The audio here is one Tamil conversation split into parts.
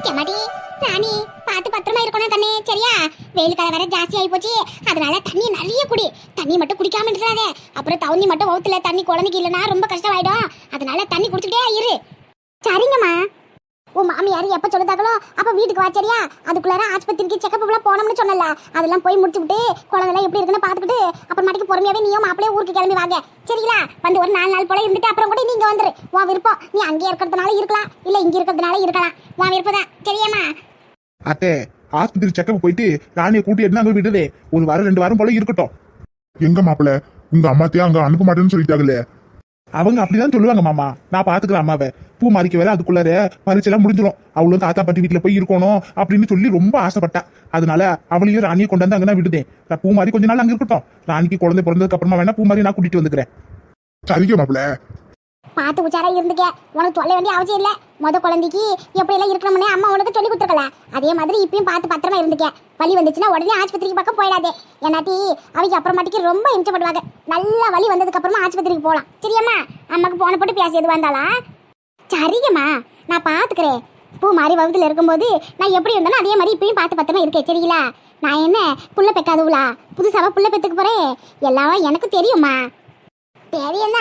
எம்மாடி ராணி பார்த்து பத்திரமா இருக்கணும் தண்ணி சரியா? வெயில் காலம் வேற ஜாஸ்தி ஆகி போச்சு. அதனால தண்ணி நிறைய குடி. தண்ணி மட்டும் குடிக்காம இருக்காதே அப்புறம் தவுந்தி மட்டும் வவுத்துல தண்ணி குழந்தைக்கு இல்லைன்னா ரொம்ப கஷ்டமாயிடும். அதனால தண்ணி குடிச்சுட்டே இரு. சரிங்கம்மா. உன் மாமியார் எப்ப சொல்லுதாங்களோ? அப்ப வீட்டுக்கு வா சரியா? அதுக்குள்ளார ஆஸ்பத்திரிக்கு செக்கப் எல்லாம் போனோம்னு சொன்னல அதெல்லாம் போய் முடிச்சுட்டு குழந்தைலாம் எப்படி இருக்குன்னு பார்த்துக்கிட்டு அப்புறமாட்டிக்கு பொறுமையாவே நீயும் மாப்பிளைய ஊருக்கு கிளம்பி வாங்க. சரிங்களா? வந்து ஒரு நாலு நாள் போல இருந்துட்டு அப்புறம் கூட நீங்க வந்துரு. உன் விருப்பம். நீ அங்கே இருக்கிறதுனால இருக்கலாம். இல்ல இங்க இருக்கிறதுனால இருக்கலாம். உன் விருப்பம் தான். சரியாம்மா? அத்தே ஆஸ்பத்திரி செக்கப் போயிட்டு ராணியை கூட்டிட்டு அங்க விடுதே. ஒரு வாரம் ரெண்டு வாரம் போல இருக்கட்டும். எங்க மாப்பிள உங்க அம்மாத்தையும் அங்க அனுப்ப மாட்டேன்னு சொல்லிட்டாங்களே. அவங்க அப்படிதான் சொல்லுவாங்க மாமா. நான் பாத்துக்கிறேன் அம்மாவை. பூ மாறிக்க வேலை அதுக்குள்ளார பரிச்செல்லாம் முடிஞ்சிடும் அவளும் தாத்தா பாட்டி வீட்டுல போய் இருக்கணும் அப்படின்னு சொல்லி ரொம்ப ஆசைப்பட்டா. அதனால அவளையும் ராணியை கொண்டாந்து அங்கே விடுதேன். நான் பூ மாறி கொஞ்ச நாள் அங்க இருக்கட்டும். ராணிக்கு குழந்தை பிறந்ததுக்கு அப்புறமா வேணா பூ மாறி நான் கூட்டிட்டு வந்துக்கிறேன். சரிங்க மாப்பிள்ள. பார்த்து உச்சாரா இருந்துக்க. உனக்கு சொல்ல வேண்டிய அவசியம் இல்ல. முத குழந்தைக்கு எப்படி எல்லாம் இருக்கணும்னே அம்மா உனக்கு சொல்லி கொடுத்துருக்கல. அதே மாதிரி இப்பயும் பார்த்து பத்திரமா இருந்துக்க. வலி வந்துச்சுன்னா உடனே ஆஸ்பத்திரிக்கு பக்கம் போயிடாதே. ஏன்னாட்டி அவைக்கு அப்புறமாட்டிக்கு ரொம்ப இம்சப்படுவாங்க. நல்லா வலி வந்ததுக்கு அப்புறமா ஆஸ்பத்திரிக்கு போகலாம் சரியம்மா? அம்மாக்கு போன போட்டு பேசி எது வந்தாளா சரிங்கம்மா. நான் பார்த்துக்கிறேன் பூ மாதிரி வகுத்துல இருக்கும்போது நான் எப்படி இருந்தேனோ அதே மாதிரி இப்பயும் பார்த்து பத்திரமா இருக்கேன் சரிங்களா? நான் என்ன? புள்ள பெக்காதுங்களா புதுசாவா புள்ள பெத்துக்கு போறேன்? எல்லாம் எனக்கு தெரியுமா தெரியும்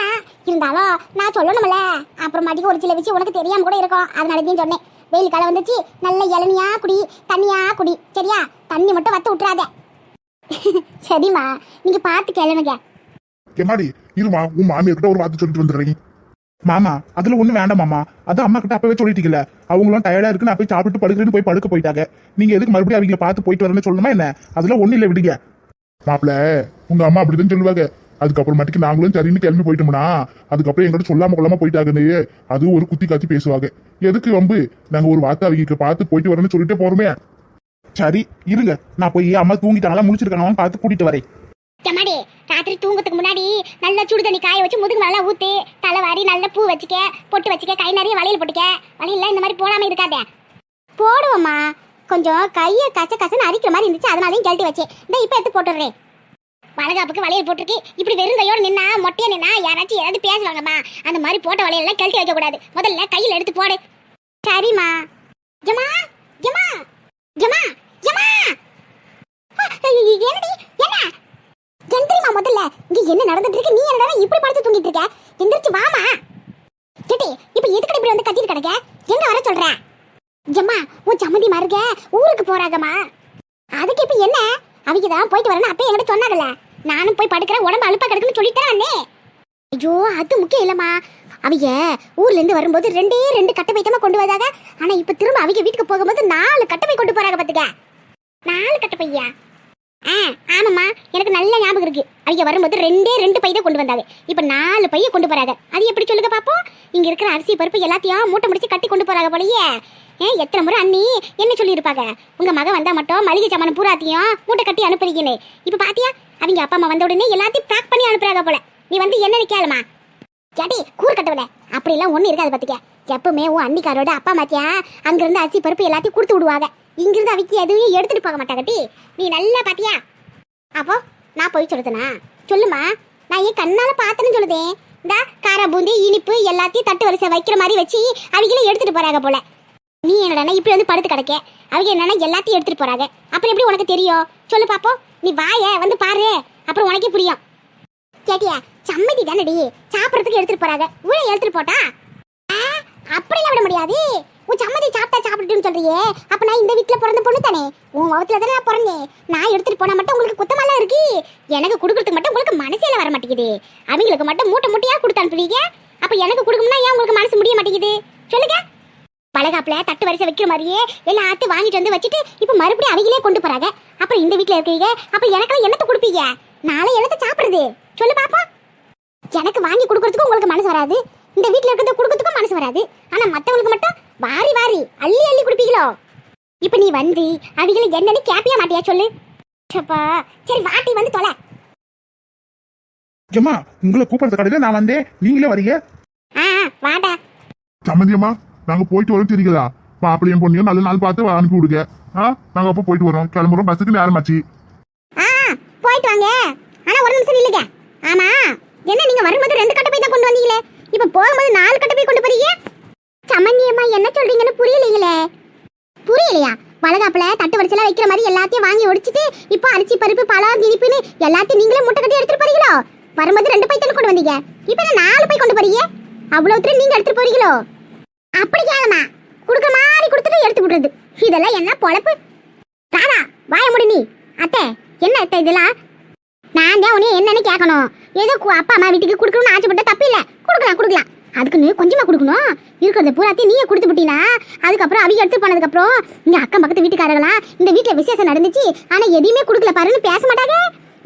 இருந்தாலும் நான் சொல்லணும்ல. அப்புறமாட்டிக்கு ஒரு சில விஷயம் உனக்கு தெரியாம கூட இருக்கும். அதனால தான் சொன்னேன். வெயில் காலம் வந்துச்சு. நல்ல இளநியா குடி தண்ணியா குடி. சரியா? தண்ணி மட்டும் வத்து விட்டுறாத. சரிம்மா. நீங்க பார்த்து கிளம்புங்க எம்மாடி இருமா உன் மாமியார் கிட்ட ஒரு வார்த்தை சொல்லிட்டு வந்துடுறீங்க மாமா அதுல ஒண்ணு வேண்டாம் மாமா. அது அம்மா கிட்ட அப்பவே சொல்லிட்டீங்கல்ல. அவங்களும் டயர்டா இருக்கு. நான் போய் சாப்பிட்டு படுக்கிறேன்னு போய் படுக்க போயிட்டாங்க. நீங்க எதுக்கு மறுபடியும் அவங்கள பார்த்து போயிட்டு வரேன்னு சொல்லணுமா என்ன? அதுல ஒண்ணு இல்ல விடுங்க. மாப்பிள உங்க அம்மா அப்படிதான் சொல்லுவாங்க. அதுக்கப்புறமாட்டிக்கு நாங்களும் சரின்னு கிளம்பி போயிட்டோம்னா அதுக்கப்புறம் எங்கிட்ட சொல்லாம கொள்ளாம போயிட்டாங்கன்னு அது ஒரு குத்தி காத்தி பேசுவாங்க. எதுக்கு வம்பு? நாங்க ஒரு வார்த்தை அவங்க பார்த்து போயிட்டு வரேன்னு சொல்லிட்டே போறோமே. சரி இருங்க. நான் போய் அம்மா தூங்கிட்டாங்களா முடிச்சிருக்காங்களான்னு பார்த்து கூட்டிட்டு வரேன். எம்மாடி ராத்திரி தூங்கத்துக்கு முன்னாடி நல்ல சுடு தண்ணி காய வச்சு முதுகு நல்லா ஊத்து தலைவாரி நல்ல பூ வச்சுக்க பொட்டு வச்சுக்க கை நிறைய வளையல் போட்டுக்க. வளையல் இந்த மாதிரி போடாம இருக்காதே. போடுவோம்மா. கொஞ்சம் கையை கச்ச கசன்னு அரிக்கிற மாதிரி இருந்துச்சு அதனாலையும் கழட்டி வச்சேன். இந்த இப்போ எடுத்து போட்டுடுறேன். பாதுகாப்புக்கு வளையல் போட்டிருக்கு. இப்படி வெறும் கையோட நின்னா மொட்டையா நின்னா யாராச்சும் ஏதாவது பேசுவாங்கம்மா. அந்த மாதிரி போட்ட வளையல்லாம் கழட்டி வைக்கக்கூடாது முதல்ல கையில் எடுத்து போடு. சரிம்மா. ஜமா ஜமா ஜமா ஜமா என்னடி என்ன? எந்திரிமா முதல்ல. இங்க என்ன நடந்துட்டு இருக்கு? நீ என்னடா இப்படி படுத்து தூங்கிட்டு இருக்க? எந்திரிச்சு வாமா கேட்டி இப்ப எதுக்கு இப்படி வந்து கத்திட்டு கிடக்க? எங்க வர சொல்ற? ஜம்மா உன் சம்மதி மாருக ஊருக்கு போறாங்கம்மா அதுக்கு இப்ப என்ன? அவங்க தான் போயிட்டு வரேன்னு அப்பயே என்கிட்ட சொன்னாங்கல்ல நானும் போய் படுக்கிறேன் உடம்பு அழுப்பா கிடக்குன்னு சொல்லித்தரேன் அண்ணே. ஐயோ அது முக்கியம் இல்லம்மா. அவங்க ஊர்லேருந்து வரும்போது ரெண்டே ரெண்டு கட்டை வைத்தமா கொண்டு வந்தாங்க ஆனால் இப்போ திரும்ப அவங்க வீட்டுக்கு போகும்போது நாலு கட்டை கொண்டு போகிறாங்க பார்த்துக்க நாலு கட்டை பையா? ஆ ஆமாம்மா. எனக்கு நல்ல ஞாபகம் இருக்கு. அவங்க வரும்போது ரெண்டே ரெண்டு பை தான் கொண்டு வந்தாங்க இப்போ நாலு பைய கொண்டு போகிறாங்க அது எப்படி சொல்லுங்க பார்ப்போம் இங்கே இருக்கிற அரிசி பருப்பு எல்லாத்தையும் மூட்டை முடிச்சு கட்டி கொண்டு போகிறாங்க போலயே. ஏன் எத்தனை முறை அண்ணி? என்ன சொல்லியிருப்பாங்க? உங்க மகன் வந்தா மட்டும் மளிகை சாமான பூராத்தையும் மூட்டை கட்டி அனுப்புறீங்கன்னு. இப்போ பாத்தியா? அவங்க அப்பா அம்மா வந்த உடனே எல்லாத்தையும் பேக் பண்ணி அனுப்புறாங்க போல. நீ வந்து என்ன கேளுமா. கேட்டி கூறு கட்டவில்ல அப்படிலாம் ஒன்றும் இருக்காது பார்த்துக்க எப்பவுமே உன் அன்னிக்காரோட அப்பா மாத்தியா அங்கிருந்து அரிசி பருப்பு எல்லாத்தையும் கொடுத்து விடுவாங்க. இங்கிருந்து அவிக்கு எதுவும் எடுத்துட்டு போக மாட்டாங்கட்டி நீ நல்லா பாத்தியா? அப்போ நான் போய் சொல்லுதுனா சொல்லுமா. நான் ஏன் கண்ணால பார்த்தேன்னு சொல்லுதேன் இந்த காரா பூந்தி இனிப்பு எல்லாத்தையும் தட்டு வரிசை வைக்கிற மாதிரி வச்சு அவங்களே எடுத்துட்டு போறாங்க போல. நீ என்னடா இப்படி வந்து படுத்து கிடக்க? அவங்க என்னன்னா எல்லாத்தையும் எடுத்துட்டு போறாங்க. அப்புறம் எப்படி உனக்கு தெரியும்? சொல்லு பாப்போம். நீ வாய வந்து பாரு. அப்புறம் உனக்கே புரியும். கேட்டியா? சம்மதி தானடி. சாப்பிடறதுக்கு எடுத்துட்டு போறாங்க. உள்ள எடுத்துட்டு போட்டா? அப்படி அப்படிலாம் விட முடியாது. உன் சம்மதி சாப்பிட்டா சாப்பிட்டுன்னு சொல்றியே. அப்ப நான் இந்த வீட்ல பிறந்த பொண்ணு தானே? உன் வகுத்துல தானே நான் பிறந்தேன். நான் எடுத்துட்டு போனா மட்டும் உங்களுக்கு குத்தமெல்லாம் இருக்கு. எனக்கு கொடுக்கறதுக்கு மட்டும் உங்களுக்கு மனசேல வர மாட்டேங்குது. அவங்களுக்கு மட்டும் மூட்டை மூட்டையா கொடுத்து அனுப்புவீங்க. அப்ப எனக்கு கொடுக்கணும்னா ஏன் உங்களுக்கு மனசு முடிய மாட்டேங்குது? சொல்லுங்க. பலகாப்புல தட்டு வரிசை வைக்கிற மாதிரியே எல்லாம் ஆத்து வாங்கிட்டு வந்து வச்சுட்டு இப்ப மறுபடியும் அவங்களே கொண்டு போறாங்க. அப்புறம் இந்த வீட்ல இருக்கீங்க. அப்ப எனக்கெல்லாம் என்னத்தை கொடுப்பீங்க? நாளை என்னத்தை சாப்பிடுறது. சொல்லு பாப்பா. எனக்கு வாங்கி கொடுக்கறதுக்கும் உங்களுக்கு மனசு வராது. இந்த வீட்ல இருக்கிறத கொடுக்கறதுக்கும் மனசு வராது. ஆனா மத்தவங்களுக்கு மட்டும் வாரி வாரி அள்ளி அள்ளி கொடுப்பீங்களோ? இப்ப நீ வந்து அவங்கள என்னன்னு கேப்பியா மாட்டியா சொல்லு. சப்பா சரி வாட்டி வந்து தொலை. ஏம்மா உங்களை கூப்பிடுறது கடையில நான் வந்தேன். நீங்களே வரீங்க? ஆ, வாடா. சம்மந்தியம்மா நாங்க போயிட்டு வரோம் தெரியுங்களா மாப்பிள்ளையும் பொண்ணையும் நல்ல நாள் பார்த்து அனுப்பி விடுங்க. ஆ நாங்க அப்போ போயிட்டு வரோம். கிளம்புறோம். பஸ்ஸுக்கு நேரமாச்சு ஆ போயிட்டு வாங்க. ஆனா ஒரு நிமிஷம் இல்லைங்க ஆமா என்ன நீங்க வரும்போது ரெண்டு கட்டை போய் தான் கொண்டு வந்தீங்களே? இப்ப போகும்போது நாலு கட்டை போய் கொண்டு போறீங்க? சமந்தியம்மா என்ன சொல்றீங்கன்னு புரியலீங்களே. புரியலையா? வளகாப்புல தட்டு வரிசையில வைக்கிற மாதிரி எல்லாத்தையும் வாங்கி ஒடிச்சிட்டு இப்போ அரிசி பருப்பு பழம் இனிப்புன்னு எல்லாத்தையும் நீங்களே முட்டை கட்டி எடுத்துட்டு போறீங்களோ? வரும்போது ரெண்டு பை தானே கொண்டு வந்தீங்க. இப்போ என்ன நாலு பை கொண்டு போறீங்க? அவ்வளவு நீங்க எடுத்துட்டு போறீங்களோ? அப்படி கேளுமா. குடுக்க மாதிரி கொடுத்துட்டு எடுத்து விடுறது. இதெல்லாம் என்ன பொழப்பு? ராதா வாய முடி நீ. அத்தை என்ன அத்தை இதெல்லாம்? நான் தான் உன்னை என்னன்னு கேட்கணும். ஏதோ அப்பா அம்மா வீட்டுக்கு கொடுக்கணும்னு ஆசைப்பட்ட தப்பு இல்லை. கொடுக்கலாம் கொடுக்கலாம். அதுக்கு நீ கொஞ்சமா கொடுக்கணும். இருக்கிறத பூராத்தையும் நீயே கொடுத்து விட்டீனா அதுக்கப்புறம் அவங்க எடுத்து போனதுக்கப்புறம் இங்க அக்கம் பக்கத்து வீட்டுக்காரங்களாம் இந்த வீட்டுல விசேஷம் நடந்துச்சு. ஆனா எதையுமே கொடுக்கல பாருன்னு பேச மாட்டாங்க.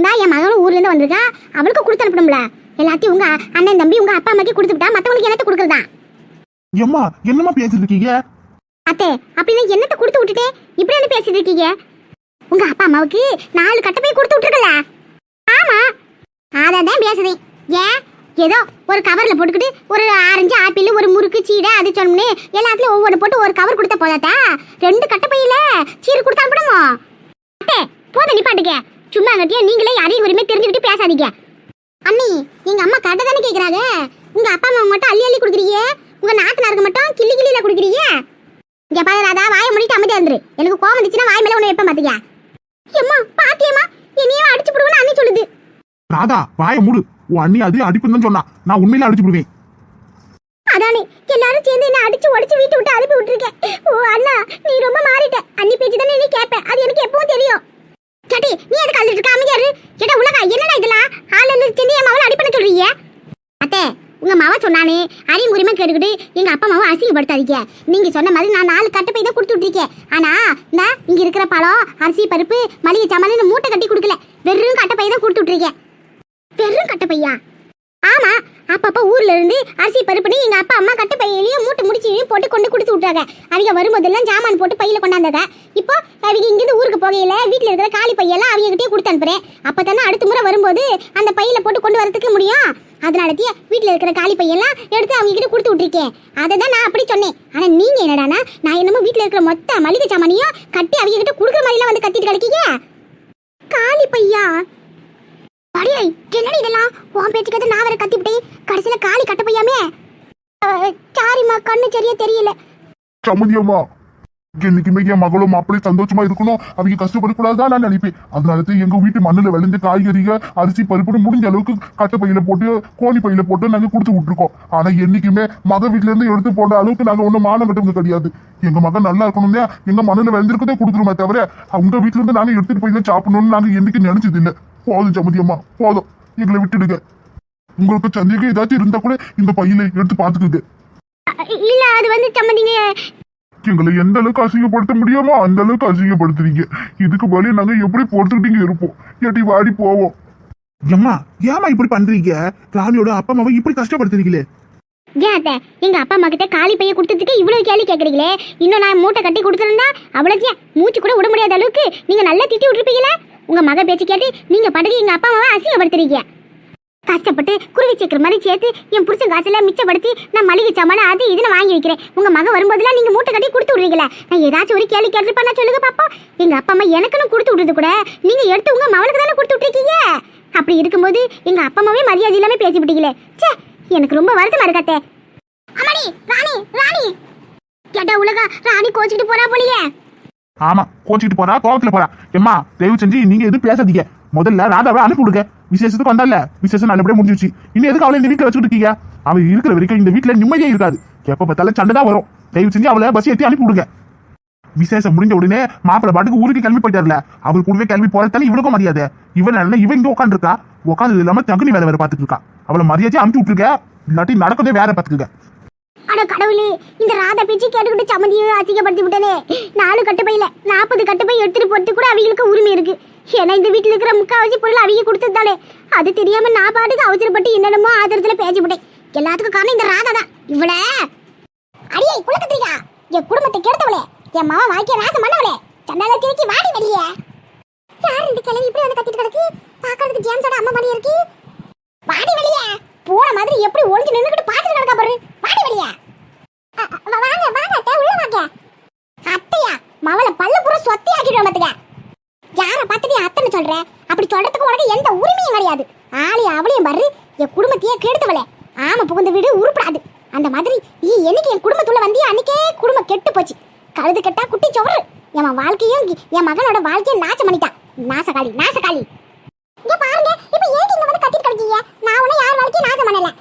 நான் என் மகனும் ஊர்லேருந்து வந்திருக்கா. அவளுக்கு கொடுத்து அனுப்பணும்ல. எல்லாத்தையும் உங்க அண்ணன் தம்பி உங்க அப்பா அம்மாக்கே கொடுத்து விட்டா மற்றவங்களுக்கு என்னத்த கொடுக்குறதா? எம்மா என்னம்மா பேசிட்டு இருக்கீங்க அத்தை அப்படின்னா என்னத்த கொடுத்து விட்டுட்டே இப்படி என்ன பேசிட்டு இருக்கீங்க உங்க அப்பா அம்மாவுக்கு நாலு கட்டை போய் கொடுத்து விட்டுருக்கல? ஆமா. அதான் பேசுறேன். ஏன்? ஏதோ ஒரு கவர்ல போட்டுக்கிட்டு ஒரு ஆரஞ்சு ஆப்பிள் ஒரு முறுக்கு சீடை அது சொன்னே எல்லாத்துலயும் ஒவ்வொன்று போட்டு ஒரு கவர் கொடுத்த போதாத்தா ரெண்டு கட்டை பையில சீரு கொடுத்தா அனுப்பணுமோ அத்தை போத நிப்பாட்டுக்க சும்மா கட்டியா நீங்களே யாரையும் உரிமை தெரிஞ்சுக்கிட்டு பேசாதீங்க. அண்ணி எங்க அம்மா கட்டை தானே கேக்குறாங்க? உங்க அப்பா அம்மா மட்டும் அள்ளி அள்ளி கொடுக்குறீங்க? உங்க நாத்தனாருக்கு மட்டும் கிள்ளி கிள்ளியில கொடுக்குறீங்க? இங்க பாரு ராதா வாயை மூடிட்டு அமைதியா இருந்துரு. எனக்கு கோவம் வந்துச்சுன்னா வாய் மேல உன்னை எப்ப பாத்துக்க எம்மா பாத்தியம்மா என்னையும் அடிச்சு போடுவேன்னு அண்ணி சொல்லுது. ராதா வாய மூடு. உன் அண்ணி அது அடிப்புன்னு சொன்னா. நான் உண்மையில அடிச்சு விடுவேன் அதானே எல்லாரும் சேர்ந்து என்ன அடிச்சு உடைச்சு வீட்டு விட்டு அனுப்பி விட்டுருக்கேன். ஓ அண்ணா நீ ரொம்ப மாறிட்ட. அண்ணி பேச்சு தானே நீ கேட்ப அது எனக்கு எப்பவும் தெரியும். சட்டி நீ எதுக்கு அழுதுட்டு இருக்க? அமைதியாரு கேட்டா உலகா என்னடா இதெல்லாம்? ஆள் சேர்ந்து என் மவளை அடி பண்ண சொல்றீங்க? அத்தை உங்க மாவ சொன்னானே அரியும் உரிமை கேட்டுக்கிட்டு எங்க அப்பா மாவை அசிங்கப்படுத்தாதீங்க. நீங்க சொன்ன மாதிரி நான் நாலு கட்டை போய் தான் கொடுத்து விட்டுருக்கேன். ஆனா இந்த இங்க இருக்கிற பழம் அரிசி பருப்பு மளிகை சாமான் மூட்டை கட்டி கொடுக்கல. வெறும் கட்டை தான் கொடுத்து விட்டுருக்கேன். வெறும் கட்டை பையா? ஆமா அப்பப்போ ஊர்ல இருந்து அரிசி பருப்புன்னு எங்க அப்பா அம்மா கட்டு பையிலையும் மூட்டை முடிச்சிலையும் போட்டு கொண்டு கொடுத்து விட்டாங்க அவங்க வரும்போதெல்லாம் ஜாமான் போட்டு பையில கொண்டாந்தாங்க இப்போ அவங்க இங்கிருந்து ஊருக்கு போகையில வீட்டுல இருக்கிற காலி பையெல்லாம் அவங்க கிட்டே கொடுத்து அனுப்புறேன். அப்பதானே அடுத்த முறை வரும்போது அந்த பையில போட்டு கொண்டு வரதுக்கு முடியும். அதனாலத்தே வீட்டில் இருக்கிற காலி பையெல்லாம் எடுத்து அவங்க கிட்ட கொடுத்து விட்டுருக்கேன். அதை தான் நான் அப்படி சொன்னேன். ஆனால் நீங்கள் என்னடானா நான் என்னமோ வீட்டில் இருக்கிற மொத்த மளிகை சாமானையும் கட்டி அவங்க கிட்ட கொடுக்குற மாதிரிலாம் வந்து கத்திட்டு கிடைக்கீங்க? காலி பையா? ஏய் என்னடி இதெல்லாம்? உன் பேச்சுக்கு நான் வேற கத்திவிட்டேன். கடைசியில காலி கட்ட பையாமே? சாரிம்மா கண்ணு சரியா தெரியல. சமந்தியம்மா என்னைக்குமே என் மகளும் மாப்பிளையும் சந்தோஷமா இருக்கணும்? அவங்க கஷ்டப்படக்கூடாதுதான் நான் நினைப்பேன். அதனால எங்க வீட்டு மண்ணுல விளைஞ்ச காய்கறிகள் அரிசி பருப்புன்னு முடிஞ்ச அளவுக்கு கட்டை பையில போட்டு கோழி பையில போட்டு நாங்க கொடுத்து விட்டுருக்கோம். ஆனா என்னைக்குமே மக வீட்ல இருந்து எடுத்து போன அளவுக்கு நாங்க ஒண்ணும் மானம் கட்டவங்க கிடையாது. எங்க மகன் நல்லா இருக்கணும் எங்க மண்ணுல விளைஞ்சிருக்கதே கொடுத்துருமே தவிர அவங்க வீட்ல இருந்து நாங்க எடுத்துட்டு போய் தான் சாப்பிடணும்னு நாங்க என்னைக்கு நினைச்சது இல்ல. போதும் சமதியம்மா போதும். எங்களை விட்டுடுங்க. உங்களுக்கு சந்தேகம் ஏதாச்சும் இருந்தா கூட இந்த பையில எடுத்து பாத்துக்குது இல்ல அது வந்து சம்மந்திங்க எங்களை எந்த அளவுக்கு அசிங்கப்படுத்த முடியுமோ அந்த அளவுக்கு அசிங்கப்படுத்துறீங்க. இதுக்கு வழி நாங்க எப்படி பொறுத்துக்கிட்டீங்க இருப்போம். ஏட்டி வாடி போவோம். எம்மா ஏமா இப்படி பண்றீங்க? ராணியோட அப்பா அம்மாவை இப்படி கஷ்டப்படுத்துறீங்களே? ஏன் அத்தை? எங்க அப்பா அம்மா கிட்ட காலி பைய கொடுத்ததுக்கு இவ்வளவு கேள்வி கேக்குறீங்களே? இன்னும் நான் மூட்டை கட்டி கொடுத்துருந்தா அவ்வளவு மூச்சு கூட விட முடியாத அளவுக்கு நீங்க நல்லா திட்டி விட்டுருப்பீங்களே? உங்க மக பேச்சு கேட்டு நீங்க படகு எங்க அப்பா அம்மாவை அசிங்கப்படுத்துறீங்க. கஷ்டப்பட்டு குருவி சேர்க்கிற மாதிரி சேர்த்து என் புருஷன் காசுல மிச்சப்படுத்தி நான் மளிகை சாமான அது இதுன்னு வாங்கி வைக்கிறேன். உங்க மகன் வரும்போதெல்லாம் நீங்க மூட்டை கட்டி கொடுத்து விடுறீங்களே. நான் ஏதாச்சும் ஒரு கேள்வி கேட்டிருப்பா நான் சொல்லுங்க பாப்பா எங்க அப்பா அம்மா எனக்குன்னு கொடுத்து விடுறது கூட நீங்க எடுத்து உங்க மவளுக்கு தானே கொடுத்து விட்டுருக்கீங்க? அப்படி இருக்கும்போது எங்க அப்பா அம்மாவே மரியாதை இல்லாம பேசி சே ச்சே எனக்கு ரொம்ப வருத்தமா இருக்காத்தே அம்மாடி ராணி ராணி. கேட்டா உலகா ராணி கோச்சிக்கிட்டு போறா போலியே. ஆமா கோச்சிக்கிட்டு போறா கோவத்துல போறா. எம்மா தயவு செஞ்சு நீங்க எதுவும் பேசாதீங்க. முதல்ல ராதாவை அனுப்பி விடுங்க. விசேஷத்துக்கு வந்தால விசேஷம் நல்லபடியாக முடிஞ்சிச்சு இன்னும் எதுக்கு அவளை இந்த வீட்டில் வச்சுக்கிட்டு இருக்கீங்க? அவன் இருக்கிற வரைக்கும் இந்த வீட்டில் நிம்மதியே இருக்காது. எப்ப பார்த்தாலும் சண்டை தான் வரும். தயவு செஞ்சு அவளை பஸ் ஏற்றி அனுப்பி விடுங்க. விசேஷம் முடிஞ்ச உடனே மாப்பிள்ள பாட்டுக்கு ஊருக்கு கிளம்பி போயிட்டார்ல. அவள் கூடவே கிளம்பி போறதால இவனுக்கும் மரியாதை. இவன் என்ன இவன் இங்க உட்காந்துருக்கா உட்காந்து இல்லாம தகுனி வேலை வேற பார்த்துட்டு இருக்கா. அவளை மரியாதையை அனுப்பி விட்டுருக்க இல்லாட்டி நடக்கதே வேற பாத்துக்குங்க அட கடவுளே இந்த ராதா பேச்சு கேட்டுக்கிட்டு சமந்தியை அசிங்கப்படுத்தி விட்டனே. நாலு கட்டுப்பையில நாற்பது கட்டுப்பை எடுத்துட்டு போறது கூட அவங்களுக்கு உரிமை இருக்கு. ஏன்னா இந்த வீட்டில் இருக்கிற முக்காவாசி பொருள் அவங்க கொடுத்ததாலே அது தெரியாம நான் பாட்டுக்கு அவசரப்பட்டு என்னென்னமோ ஆதரத்துல பேசிவிட்டேன் எல்லாத்துக்கும் காரணம் இந்த ராதா தான். இவள? அடியே குளக்கத்திரிக்கா என் குடும்பத்தை கெடுத்தவளே. என் மாமா வாழ்க்கைய நாசம் பண்ணவளே. சண்டால திருக்கி வாடி வெளியே யார் இந்த கிளவி இப்படி வந்து கத்திட்டு கிடக்கு? பாக்கிறதுக்கு ஜேம்ஸோட அம்மா மாதிரி இருக்கு. வாடி வெளியே போன மாதிரி எப்படி ஒளிஞ்சு நின்னுக்கிட்டு பாத்துட்டு கிடக்கா பாரு. வாடி வெளியே வாங்க வாங்க உள்ள வாங்க. அத்தையா? மவளை பல்ல பூரா சொத்தி ஆக்கிடுவோம் பாத்துக்க. யார பார்த்துட்டு அத்தனை சொல்ற? அப்படி சொல்றதுக்கு உனக்கு எந்த உரிமையும் கிடையாது. ஆளையும் அவளையும் பாரு என் குடும்பத்தையே கெடுத்தவளே. ஆமா புகுந்த வீடு உருப்படாது. அந்த மாதிரி நீ என்னைக்கு என் குடும்பத்துள்ள வந்தியோ? அன்னைக்கே குடும்பம் கெட்டு போச்சு. கழுது கெட்டா குட்டி சோறு. என் வாழ்க்கையும் என் மகனோட வாழ்க்கையை நாசம் பண்ணிட்டான் நாசகாலி நாசகாலி இங்க பாருங்க இப்போ ஏன் இங்க வந்து கத்திட்டு கிடக்கீங்க? நான் உன்னை யார் வாழ்க்கையும் நாசம் பண்ணல.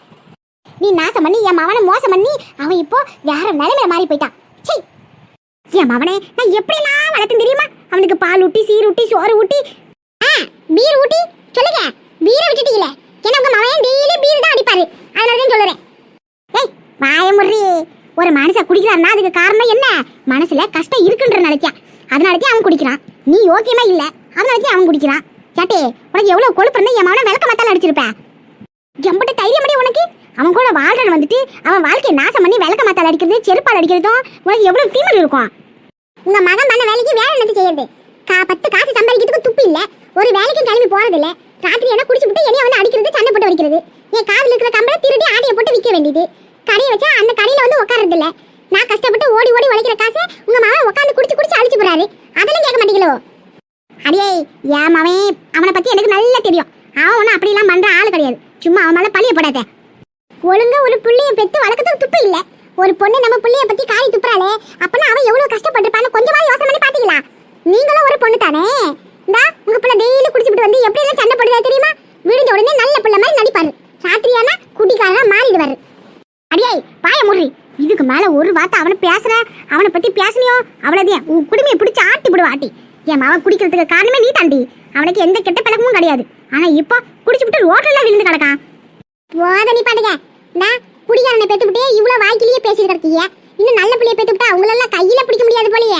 நீ நாசம் பண்ணி என் மகனை மோசம் பண்ணி அவன் இப்போ வேற நிலைமையில மாறி போயிட்டான். சீ என் மவனே நான் எப்படிலாம் வளர்த்து தெரியுமா? அவனுக்கு பால் ஊட்டி சீர் ஊட்டி சோறு ஊட்டி. ஆ பீர் ஊட்டி. சொல்லுங்க. பீரை விட்டுட்டீங்களே. ஏன்னா உங்க மவன் டெய்லி பீர் தான் அடிப்பாரு. அதனால தான் சொல்லுறேன். ஏய் வாய முறி ஒரு மனுஷன் குடிக்கிறான்னா அதுக்கு காரணம் என்ன? மனசுல கஷ்டம் இருக்குன்ற நினைச்சா அதனாலதான் அவன் குடிக்கிறான். நீ ஓகேமா இல்ல. அதனாலதான் அவன் குடிக்கிறான். கேட்டே உனக்கு எவ்வளவு கொழுப்பு இருந்தா என் மவனை விளக்க மத்தால அடிச்சிருப்பேன் எம்பிட்டு தைரியம் முடியும் உனக்கு? அவன் கூட வாழ்றன் வந்துட்டு அவன் வாழ்க்கையை நாசம் பண்ணி விளக்க மத்தால அடிக்கிறது செருப்பால் அடிக்கிறதும் உனக்கு எவ்வளவு தீமல் இருக்கும்? உங்க மகன் பண்ண வேலைக்கு வேலை என்னது செய்யறது? கா பத்து காசு சம்பாதிக்கிறதுக்கு துப்பு இல்ல. ஒரு வேலைக்கும் கிளம்பி போறது இல்ல ராத்திரி என்ன குடிச்சு விட்டு என்னைய வந்து அடிக்கிறது சண்டை போட்டு வைக்கிறது என் காதுல இருக்கிற கம்பளை திருடி ஆடையை போட்டு விற்க வேண்டியது. கடையை வச்சா அந்த கடையில வந்து உட்கார்றது இல்ல நான் கஷ்டப்பட்டு ஓடி ஓடி உழைக்கிற காசை உங்க மகன் உட்காந்து குடிச்சு குடிச்சு அழிச்சு போறாரு. அதெல்லாம் கேட்க மாட்டீங்களோ? அடியே ஏன் மவன் அவனை பத்தி எனக்கு நல்லா தெரியும். அவன் ஒன்றும் அப்படிலாம் பண்ற ஆள் கிடையாது. சும்மா அவன் மேல பழிய போடாத. ஒழுங்கா ஒரு புள்ளைய பெத்து வளர்க்கறதுக்கு துப்பு இல்லை. ஒரு பொண்ணு நம்ம புள்ளைய பத்தி காரி துப்புறாளே அப்பனா அவன் எவ்வளவு கஷ்டப்பட்டிருப்பான்னு கொஞ்சமாவது யோசனை பண்ணி பாத்தீங்களா? நீங்களும் ஒரு பொண்ணு தானே? இந்தா உங்க பிள்ளை டெய்லி குடிச்சுட்டு வந்து எப்படி எல்லாம் சண்டை போடுதா தெரியுமா? விடுஞ்ச உடனே நல்ல பிள்ளை மாதிரி நடிப்பாரு. ராத்திரியானா குட்டிக்காரனா மாறிடுவாரு. அடியே பாய முறி இதுக்கு மேல ஒரு வார்த்தை அவனை பேசுற அவனை பத்தி பேசுனியோ? அவ்வளவுதான். உன் குடுமையை பிடிச்சி ஆட்டி விடுவா ஆட்டி. என் மாவன் குடிக்கிறதுக்கு காரணமே நீ தாண்டி. அவனுக்கு எந்த கெட்ட பழக்கமும் கிடையாது. ஆனா இப்போ குடிச்சு விட்டு ரோட்ல விழுந்து கிடக்கான். போத நீ பாட்டுங்க குடிகாரனை பெத்துக்கிட்டே இவ்வளவு வாய்க்கிலேயே பேசிட்டு கிடக்கீங்க? இன்னும் நல்ல பிள்ளைய பெத்துக்கிட்டா விட்டா அவங்களெல்லாம் கையில பிடிக்க முடியாது போலயே.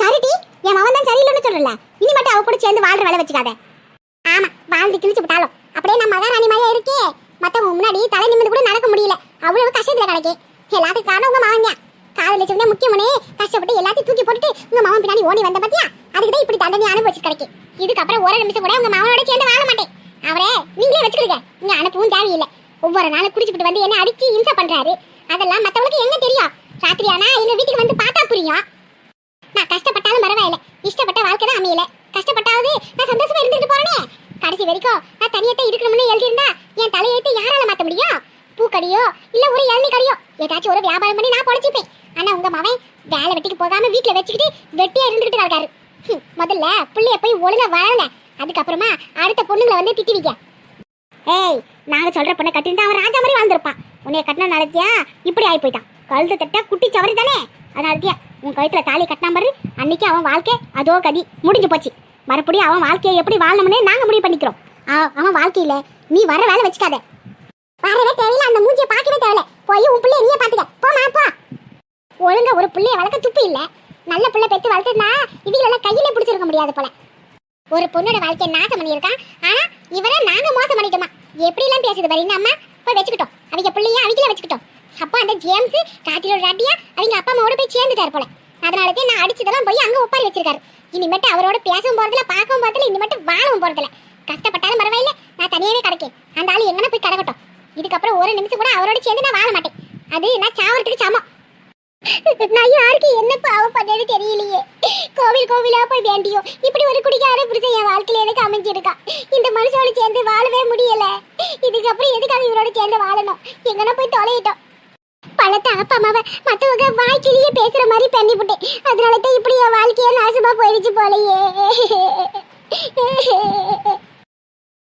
சரிடி என் மவன் தான் சரியில்லைன்னு சொல்லல இனி மட்டும் அவ கூட சேர்ந்து வாழ்ற வேலை வச்சுக்காத. ஆமா வாழ்ந்து கிழிச்சு விட்டாலும். அப்படியே நான் மகாராணி மாதிரியா இருக்கே. மத்தவங்க முன்னாடி தலை நிமிந்து கூட நடக்க முடியல. அவ்வளவு கஷ்டத்துல கிடக்கே. எல்லாத்துக்கும் காரணம் உங்க மாவன் தான். காதல் வச்சிருந்தா முக்கியமனே கஷ்டப்பட்டு எல்லாத்தையும் தூக்கி போட்டுட்டு உங்க மாவன் பின்னாடி ஓடி வந்த பத்தியா? அதுக்குதான் இப்படி தண்டனை அனுபவிச்சு கிடைக்கு. இதுக்கப்புறம் ஒரு நிமிஷம் கூட உங்க மாவனோட சேர்ந்து வாழ மாட்டேன். அவரே நீங்களே வச்சுக்கிடுங்க. நீங்க அனுப்பவும் தேவையில்லை. ஒவ்வொரு நாளும் குடிச்சுட்டு வந்து என்ன அடிச்சு இம்சை பண்றாரு? அதெல்லாம் மத்தவங்களுக்கு என்ன தெரியும்? ராத்திரி ஆனா எங்க வீட்டுக்கு வந்து பார்த்தா புரியும். நான் கஷ்டப்பட்டாலும் பரவாயில்ல. இஷ்டப்பட்ட வாழ்க்கை தான் அமையல. கஷ்டப்பட்டாவது நான் சந்தோஷமா இருந்துட்டு போறேனே. கடைசி வரைக்கும் நான் தனியத்தை இருக்கணும்னு எழுதியிருந்தா என் தலையெழுத்து யாரால மாத்த முடியும்? பூக்கடியோ இல்ல ஒரு இளநீ கடையோ ஏதாச்சும் ஒரு வியாபாரம் பண்ணி நான் பொழைச்சிப்பேன். ஆனா உங்க மவன் வேலை வெட்டிக்கு போகாம வீட்டுல வச்சுக்கிட்டு வெட்டியா இருந்துகிட்டு கிடக்காரு முதல்ல பிள்ளைய போய் ஒழுங்கா வளரல அதுக்கப்புறமா அடுத்த பொண்ணுங்களை வந்து திட்டி வைக்க ஏய் நாங்க சொல்ற பொண்ணை கட்டிட்டு அவன் ராஜா மாதிரி வாழ்ந்திருப்பான். உன்னைய கட்டின நடத்தியா இப்படி ஆகி போயிட்டான். கழுத்து தட்ட குட்டி சவரி தானே? அதனாலத்தியா உன் கழுத்துல தாலி கட்டினா பாரு அன்னைக்கு அவன் வாழ்க்கை அதோ கதி. முடிஞ்சு போச்சு. மறுபடியும் அவன் வாழ்க்கையை எப்படி வாழணும்னே நாங்க முடிவு பண்ணிக்கிறோம். அவன் வாழ்க்கையில நீ வர வேலை வச்சுக்காத. வரவே தேவையில்ல. அந்த மூஞ்சியை பார்க்கவே தேவையில்ல. போய் உன் பிள்ளைய நீயே பாத்துக்க போமா போ. ஒழுங்கா ஒரு பிள்ளைய வளர்க்க துப்பு இல்ல. நல்ல பிள்ளை பெற்று வளர்த்துனா இவங்களெல்லாம் கையில பிடிச்சிருக்க முடியாது போல. ஒரு பொண்ணோட வாழ்க்கையை நாசம் பண்ணியிருக்கான். ஆனா இவரை நாங்க மோசம் பண்ணிட்டோமா? எப்படிலாம் பேசுது பாருங்க அம்மா போய் வச்சுக்கிட்டோம். அவங்க பிள்ளைய அவங்கள வச்சுக்கிட்டோம். அப்போ அந்த ஜேம்ஸ் ராத்திரியோட ராட்டியா அவங்க அப்பா அம்மாவோட போய் சேர்ந்துட்டார் போல. அதனாலதான் நான் அடிச்சதெல்லாம் போய் அங்கே ஒப்பாரி வச்சிருக்காரு. இனிமேட்டு அவரோட பேசவும் போறதில்ல பார்க்கவும் போறதில்ல இனிமேட்டு வாழவும் போறதில்ல. கஷ்டப்பட்டாலும் பரவாயில்ல நான் தனியாவே கிடைக்கேன். அந்த ஆளு எங்கன போய் கிடக்கட்டும். இதுக்கப்புறம் ஒரு நிமிஷம் கூட அவரோட சேர்ந்து நான் வாழ மாட்டேன். அது நான் சாவறதுக்கு சமம். நான் யாருக்கு என்ன பாவம் பண்ணேன்னு தெரியலையே. கோவில் கோவிலா போய் வேண்டியோ? இப்படி ஒரு குடிக்கார புருஷன் என் வாழ்க்கையில எனக்கு அமைஞ்சிருக்கா. இந்த மனுஷோட சேர்ந்து வாழவே முடியல. இதுக்கப்புறம் எதுக்காக இவரோட சேர்ந்து வாழணும்? எங்கன்னா போய் தொலையிட்டோம். பழத்தை அப்பா அம்மாவை மத்தவங்க வாய்க்கிலேயே பேசுற மாதிரி பண்ணி விட்டேன் அதனால தான் இப்படி என் வாழ்க்கையே நாசமா போயிடுச்சு போலயே.